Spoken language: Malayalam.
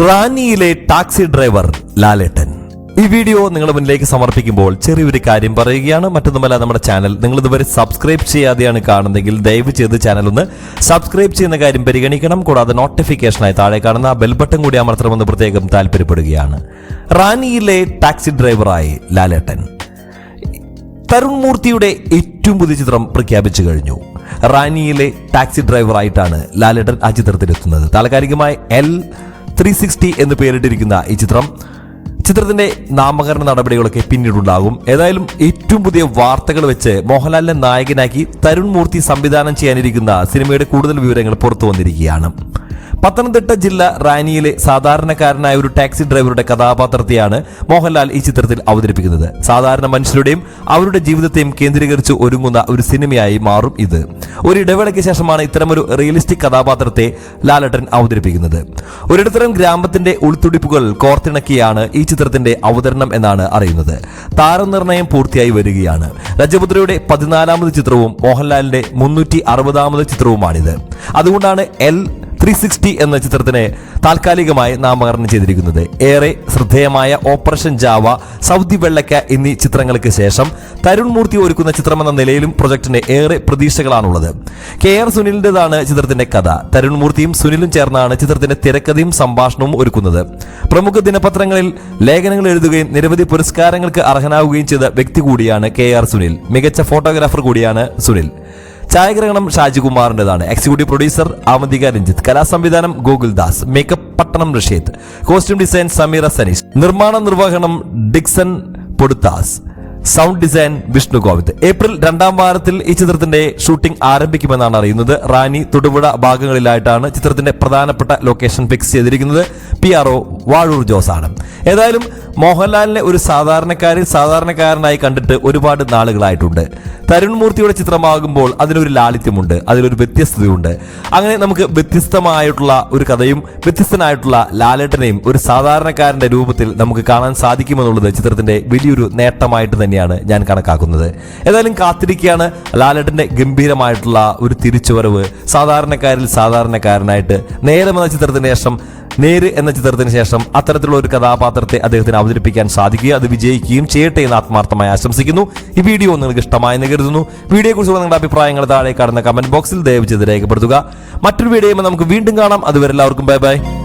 റാന്നിയിലെ ടാക്സി ഡ്രൈവർ ലാലേട്ടൻ. ഈ വീഡിയോ നിങ്ങളുടെ മുന്നിലേക്ക് സമർപ്പിക്കുമ്പോൾ ചെറിയൊരു കാര്യം പറയുകയാണ്. മറ്റൊന്നുമല്ല നമ്മുടെ ചാനൽ നിങ്ങൾ ഇതുവരെ സബ്സ്ക്രൈബ് ചെയ്യാതെയാണ് കാണുന്നതെങ്കിൽ ദയവ് ചെയ്ത് ചാനൽ ഒന്ന് സബ്സ്ക്രൈബ് ചെയ്യുന്ന കാര്യം പരിഗണിക്കണം. കൂടാതെ നോട്ടിഫിക്കേഷനായി താഴെ കാണുന്ന ബെൽ ബട്ടൺ കൂടി അമർത്തണമെന്ന് പ്രത്യേകം താല്പര്യപ്പെടുകയാണ്. റാന്നിയിലെ ടാക്സി ഡ്രൈവറായി ലാലേട്ടൻ തരുൺ മൂർത്തിയുടെ ഏറ്റവും പുതിയ ചിത്രം പ്രഖ്യാപിച്ചു കഴിഞ്ഞു. റാന്നിയിലെ ടാക്സി ഡ്രൈവറായിട്ടാണ് ലാലേട്ടൻ ആ ചിത്രത്തിലെത്തുന്നത്. താൽക്കാലികമായി എൽ ത്രീ സിക്സ്റ്റി എന്ന് പേരിട്ടിരിക്കുന്ന ഈ ചിത്രം ചിത്രത്തിന്റെ നാമകരണ നടപടികളൊക്കെ പിന്നീടുണ്ടാകും. ഏതായാലും ഏറ്റവും പുതിയ വാർത്തകൾ വെച്ച് മോഹൻലാലിനെ നായകനാക്കി തരുൺ മൂർത്തി സംവിധാനം ചെയ്യാനിരിക്കുന്ന സിനിമയുടെ കൂടുതൽ വിവരങ്ങൾ പുറത്തു വന്നിരിക്കുകയാണ്. പത്തനംതിട്ട ജില്ല റാനിയിലെ സാധാരണക്കാരനായ ഒരു ടാക്സി ഡ്രൈവറുടെ കഥാപാത്രത്തെയാണ് മോഹൻലാൽ ഈ ചിത്രത്തിൽ അവതരിപ്പിക്കുന്നത്. സാധാരണ മനുഷ്യരുടെയും അവരുടെ ജീവിതത്തെയും കേന്ദ്രീകരിച്ച് ഒരുങ്ങുന്ന ഒരു സിനിമയായി മാറും ഇത്. ഒരു ഇടവേളയ്ക്ക് ശേഷമാണ് ഇത്തരമൊരു റിയലിസ്റ്റിക് കഥാപാത്രത്തെ ലാലട്ടൻ അവതരിപ്പിക്കുന്നത്. ഒരിടത്തരം ഗ്രാമത്തിന്റെ ഉൾത്തുടിപ്പുകൾ കോർത്തിണക്കിയാണ് ഈ ചിത്രത്തിന്റെ അവതരണം എന്നാണ് അറിയുന്നത്. താരനിർണയം പൂർത്തിയായി വരികയാണ്. രജപുത്രയുടെ പതിനാലാമത് ചിത്രവും മോഹൻലാലിന്റെ മുന്നൂറ്റി അറുപതാമത് ചിത്രവുമാണിത്. അതുകൊണ്ടാണ് എൽ ത്രീ സിക്സ്റ്റി എന്ന ചിത്രത്തിന് താൽക്കാലികമായി നാമകരണം ചെയ്തിരിക്കുന്നത്. ഏറെ ശ്രദ്ധേയമായ ഓപ്പറേഷൻ ജാവ സൗദി വെള്ളക്ക എന്നീ ചിത്രങ്ങൾക്ക് ശേഷം തരുൺ മൂർത്തി ഒരുക്കുന്ന ചിത്രമെന്ന നിലയിലും പ്രൊജക്ടിന് ഏറെ പ്രതീക്ഷകളാണുള്ളത്. കെ ആർ സുനിലിന്റെതാണ് ചിത്രത്തിന്റെ കഥ. തരുൺ മൂർത്തിയും സുനിലും ചേർന്നാണ് ചിത്രത്തിന്റെ തിരക്കഥയും സംഭാഷണവും ഒരുക്കുന്നത്. പ്രമുഖ ദിനപത്രങ്ങളിൽ ലേഖനങ്ങൾ എഴുതുകയും നിരവധി പുരസ്കാരങ്ങൾക്ക് അർഹനാവുകയും ചെയ്ത വ്യക്തി കൂടിയാണ് കെ ആർ സുനിൽ. മികച്ച ഫോട്ടോഗ്രാഫർ കൂടിയാണ് സുനിൽ. ഛായാഗ്രഹണം ഷാജികുമാറിന്റെതാണ് executive producer Avantika Ranjith കലാസംവിധാനം Gokuldas makeup Pattanam Rasheed costume design Sameera Saneesh നിർമ്മാണ നിർവഹണം Dixon Poduthas sound design Vishnu Govind. April രണ്ടാം വാരത്തിൽ ഈ ചിത്രത്തിന്റെ ഷൂട്ടിംഗ് ആരംഭിക്കുമെന്നാണ് അറിയുന്നത്. റാനി തൊടുപുഴ ഭാഗങ്ങളിലായിട്ടാണ് ചിത്രത്തിന്റെ പ്രധാനപ്പെട്ട ലൊക്കേഷൻ ഫിക്സ് ചെയ്തിരിക്കുന്നത്. P R O Vazhoor Jose ആണ് ഏതായാലും മോഹൻലാലിനെ ഒരു സാധാരണക്കാരിൽ സാധാരണക്കാരനായി കണ്ടിട്ട് ഒരുപാട് നാളുകളായിട്ടുണ്ട്. തരുൺ മൂർത്തിയുടെ ചിത്രമാകുമ്പോൾ അതിനൊരു ലാളിത്യമുണ്ട് അതിലൊരു വ്യത്യസ്തതയുണ്ട്. അങ്ങനെ നമുക്ക് വ്യത്യസ്തമായിട്ടുള്ള ഒരു കഥയും വ്യത്യസ്തനായിട്ടുള്ള ലാലേട്ടനെയും ഒരു സാധാരണക്കാരന്റെ രൂപത്തിൽ നമുക്ക് കാണാൻ സാധിക്കുമെന്നുള്ളത് ചിത്രത്തിന്റെ വലിയൊരു നേട്ടമായിട്ട് തന്നെയാണ് ഞാൻ കണക്കാക്കുന്നത്. ഏതായാലും കാത്തിരിക്കുകയാണ്. ലാലേട്ടന്റെ ഗംഭീരമായിട്ടുള്ള ഒരു തിരിച്ചുവരവ് സാധാരണക്കാരിൽ സാധാരണക്കാരനായിട്ട് നേരം എന്ന ചിത്രത്തിന് ശേഷം നേര് എന്ന ചിത്രത്തിന് ശേഷം അത്തരത്തിലുള്ള ഒരു കഥാപാത്രത്തെ അദ്ദേഹത്തിന് അവതരിപ്പിക്കാൻ സാധിക്കുക അത് വിജയിക്കുകയും ചെയ്യട്ടെ എന്ന് ആത്മാർത്ഥമായി ആശംസിക്കുന്നു. ഈ വീഡിയോ നിങ്ങൾക്ക് ഇഷ്ടമായെന്ന് കരുതുന്നു. വീഡിയോയെക്കുറിച്ചുള്ള നിങ്ങളുടെ അഭിപ്രായങ്ങൾ താഴെ കാണുന്ന കമന്റ് ബോക്സിൽ ദയവ് ചെയ്ത് രേഖപ്പെടുത്തുക. മറ്റൊരു വീഡിയോ നമുക്ക് വീണ്ടും കാണാം. അതുവരെ എല്ലാവർക്കും ബൈ ബൈ.